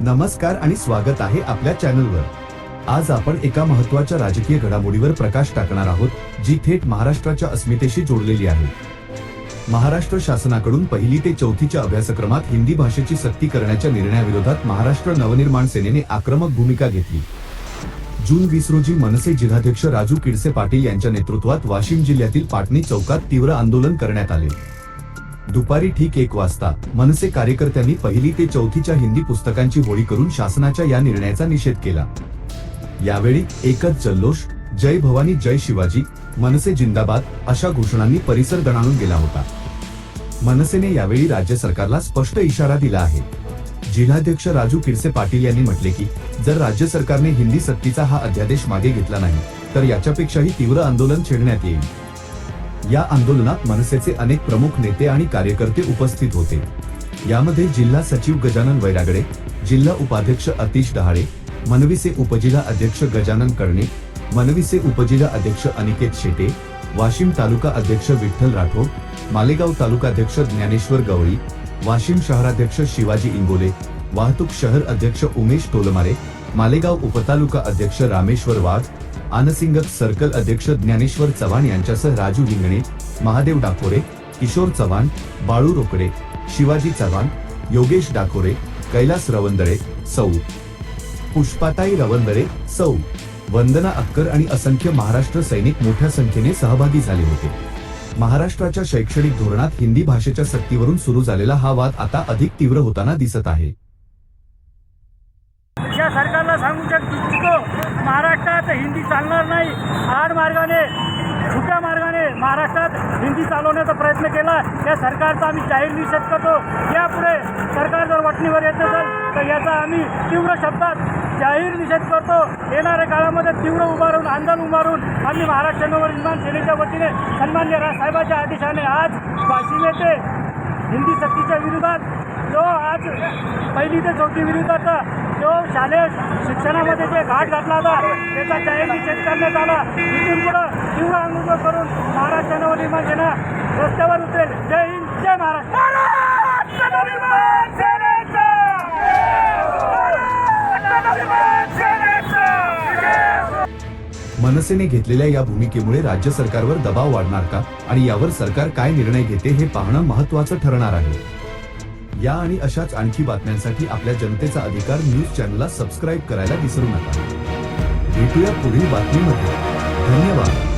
नमस्कार आणि स्वागत आहे आपल्या चॅनलवर. आज आपण एका महत्त्वाच्या राजकीय घडामोडीवर प्रकाश टाकणार आहोत जी थेट महाराष्ट्राच्या अस्मितेशी जोडलेली आहे. महाराष्ट्र शासनाकडून पहिली ते चौथीच्या अभ्यासक्रमात हिंदी भाषेची सक्ती करण्याच्या निर्णयाविरोधात महाराष्ट्र नवनिर्माण सेनेने आक्रमक भूमिका घेतली. जून वीस रोजी मनसे जिल्हाध्यक्ष राजू किडसे पाटील यांच्या नेतृत्वात वाशिम जिल्ह्यातील पाटणी चौकात तीव्र आंदोलन करण्यात आले. दुपारी ठीक एक वाजता मनसे कार्यकर्त्यांनी पहिली ते चौथीच्या हिंदी पुस्तकांची होळी करून शासनाच्या या निर्णयाचा निषेध केला. यावेळी एकच जल्लोष जय भवानी जय शिवाजी मनसे जिंदाबाद अशा घोषणांनी परिसर दणाणून गेला होता. मनसेने यावेळी राज्य सरकारला स्पष्ट इशारा दिला आहे. जिल्हाध्यक्ष राजू किरसे पाटील यांनी म्हटले की जर राज्य सरकारने हिंदी सक्तीचा हा अध्यादेश मागे घेतला नाही तर याच्यापेक्षाही तीव्र आंदोलन छेडण्यात येईल. या आंदोलनात मनसेचे अनेक प्रमुख नेते आणि कार्यकर्ते उपस्थित होते. यामध्ये जिल्हा सचिव गजानन वैरागडे जिल्हा उपाध्यक्ष अतिश डहाळे मनवीचे उपजिल्हा अध्यक्ष गजानन कर्णे मनवीचे उपजिल्हा अध्यक्ष अनिकेत शेटे वाशिम तालुका अध्यक्ष विठ्ठल राठोड मालेगाव तालुका अध्यक्ष ज्ञानेश्वर गवळी वाशिम शहराध्यक्ष शिवाजी इंगोले वाहतूक शहर अध्यक्ष उमेश टोलमारे मालेगाव उपतालुका अध्यक्ष रामेश्वर वाघ आनसिंगत सर्कल अध्यक्ष ज्ञानेश्वर चव्हाण यांच्यासह राजू हिंगणे महादेव डाकोरे किशोर चव्हाण बाळू रोकडे शिवाजी चव्हाण योगेश डाकोरे कैलास रवंदळे सौ. पुष्पाताई रवंदरे सौ. वंदना अक्कर आणि असंख्य महाराष्ट्र सैनिक मोठ्या संख्येने सहभागी झाले होते. महाराष्ट्राच्या शैक्षणिक धोरणात हिंदी भाषेच्या सक्तीवरून सुरू झालेला हा वाद आता अधिक तीव्र होताना दिसत आहे. या सरकारला सांगू शकतो महाराष्ट्रात हिंदी चालणार नाही. आड मार्गाने महाराष्ट्रात हिंदी चालवण्याचा प्रयत्न केला. या सरकारचा आम्ही जाहीर निषेध करतो. यापुढे सरकार जर वटणीवर येत असेल तर याचा आम्ही तीव्र शब्दात जाहीर निषेध करतो. येणाऱ्या काळामध्ये तीव्र उभारून आंदोलन उभारून आम्ही महाराष्ट्र नवनिर्माण सेनेच्या वतीने सन्मान्य राजसाहेबांच्या आदेशाने आज वाशिम येथे हिंदी सक्तीच्या विरोधात जो आज पहिली ते चौथी विरोधाचा जो शालेय शिक्षणामध्ये जे घाट घातला होता त्याचा जाहीर निषेध करण्यात आला इथून पुढं तीव्र आंदोलन करून महाराष्ट्र नवनिर्माण सेना रस्त्यावर उतरेल. जय हिंद जय महाराष्ट्र! मनसेने घेतलेल्या या भूमिकेमुळे राज्य सरकारवर दबाव वाढणार का? आणि यावर सरकार काय निर्णय घेते हे पाहणं महत्वाचं ठरणार आहे. या आणि अशाच आणखी बातम्यांसाठी आपल्या जनतेचा अधिकार न्यूज चॅनलला सबस्क्राईब करायला विसरू नका. भेटूया पुढील बातमीमध्ये. धन्यवाद.